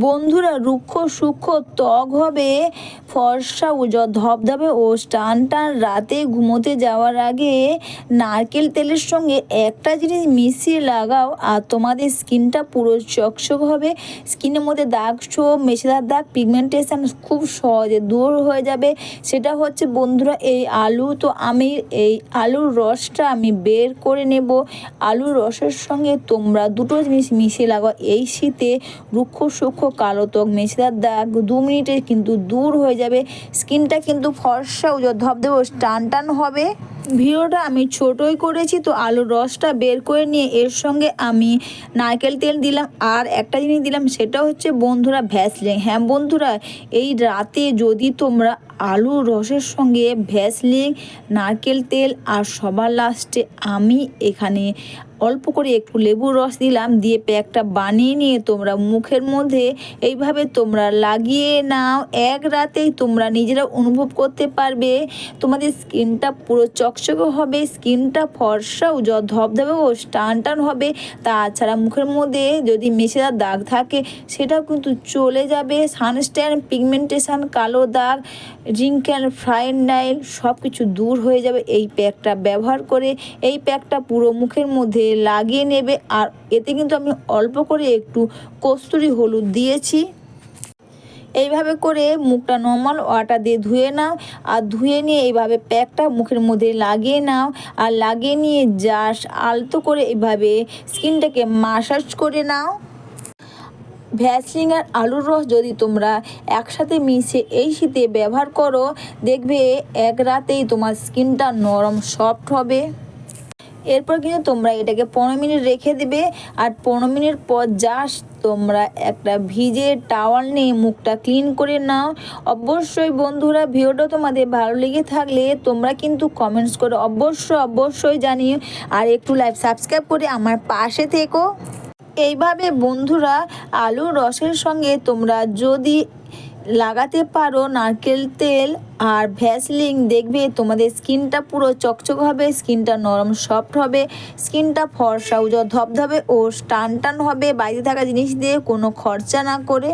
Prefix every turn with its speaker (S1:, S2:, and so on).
S1: বন্ধুরা রুক্ষ সূক্ষ্ম ত্বক হবে, ফর্সা উজ্জ্বল ধবধবে ও টান টান রাতে ঘুমোতে যাওয়ার আগে নারকেল তেলের সঙ্গে একটা জিনিস মিশিয়ে লাগাও আর তোমাদের স্কিনটা পুরো চকচক হবে। স্কিনের মধ্যে দাগ ছোপ মেছেদার দাগ, পিগমেন্টেশন খুব সহজে দূর হয়ে যাবে। সেটা হচ্ছে বন্ধুরা এই আলু, তো আমি এই আলুর রসটা আমি বের করে নেব। আলুর রসের সঙ্গে তোমরা দুটো জিনিস মিশিয়ে লাগাও। এই শীতে রুক্ষ সূক্ষ্ম কালো ত্বক মেছেদার দাগ, দু মিনিটে কিন্তু দূর হয়ে যাবে। স্কিনটা কিন্তু ফর্সা, উজ্জ্বল, ধবধবে টান টান হবে। ভিডিওটা আমি ছোটই করেছি, তো আলুর রসটা বের করে নিয়ে এর সঙ্গে আমি নারকেল তেল দিলাম। আর একটা জিনিস দিলাম, সেটা হচ্ছে বন্ধুরা ভ্যাসলিন। হ্যাঁ বন্ধুরা, এই রাতে যদি তোমরা আলুর রসের সঙ্গে ভ্যাসলিন, নারকেল তেল আর সবার লাস্টে আমি এখানে অল্প করে একটু লেবুর রস দিলাম, দিয়ে প্যাকটা বানিয়ে নিয়ে তোমরা মুখের মধ্যে এইভাবে তোমরা লাগিয়ে নাও। এক রাতেই তোমরা নিজেরা অনুভব করতে পারবে, তোমাদের স্কিনটা পুরো চকচকে হবে, স্কিনটা ফর্সা ও টান টান হবে। তাছাড়া মুখের মধ্যে যদি মেছেদার দাগ থাকে, সেটাও কিন্তু চলে যাবে। সানস্ট্যান্ড, পিগমেন্টেশন, কালো দাগ রিঙ্কেল ফ্রাইড নাইল সব কিছু দূর হয়ে যাবে। এই প্যাকটা ব্যবহার করে, এই প্যাকটা পুরো মুখের মধ্যে লাগিয়ে নেবে। আর এতে কিন্তু আমি অল্প করে একটু কস্তুরি হলুদ দিয়েছি। এইভাবে করে মুখটা নর্মাল ওয়াটার দিয়ে ধুয়ে নাও আর ধুয়ে নিয়ে এইভাবে প্যাকটা মুখের মধ্যে লাগিয়ে নাও আর লাগিয়ে নিয়ে জাস্ট আলতো করে এইভাবে স্কিনটাকে মাসাজ করে নাও। ভ্যাসলিন আর আলুর রস যদি তোমরা একসাথে মিশে এই শীতে ব্যবহার করো, দেখবে এক রাতেই তোমার স্কিনটা নরম সফট হবে। এরপর কিন্তু তোমরা এটাকে পনেরো মিনিট রেখে দেবে। আর পনেরো মিনিট পর জাস্ট তোমরা একটা ভিজে টাওয়াল নিয়ে মুখটা ক্লিন করে নাও। অবশ্যই বন্ধুরা ভিডিওটা তোমাদের ভালো লেগে থাকলে তোমরা কিন্তু কমেন্টস করে অবশ্যই অবশ্যই জানিও। আর একটু লাইভ সাবস্ক্রাইব করে আমার পাশে থেকো। এইভাবে বন্ধুরা আলু রসের সঙ্গে তোমরা যদি লাগাতে পারো নারকেল তেল আর ভ্যাসলিন দেখবে তোমাদের স্কিনটা পুরো চকচক হবে, স্কিনটা নরম সফট হবে, স্কিনটা ফর্সা, উজ্জ্বল ধবধবে ও টান টান হবে। বাইরে থাকা জিনিস দিয়ে কোনো খরচা না করে।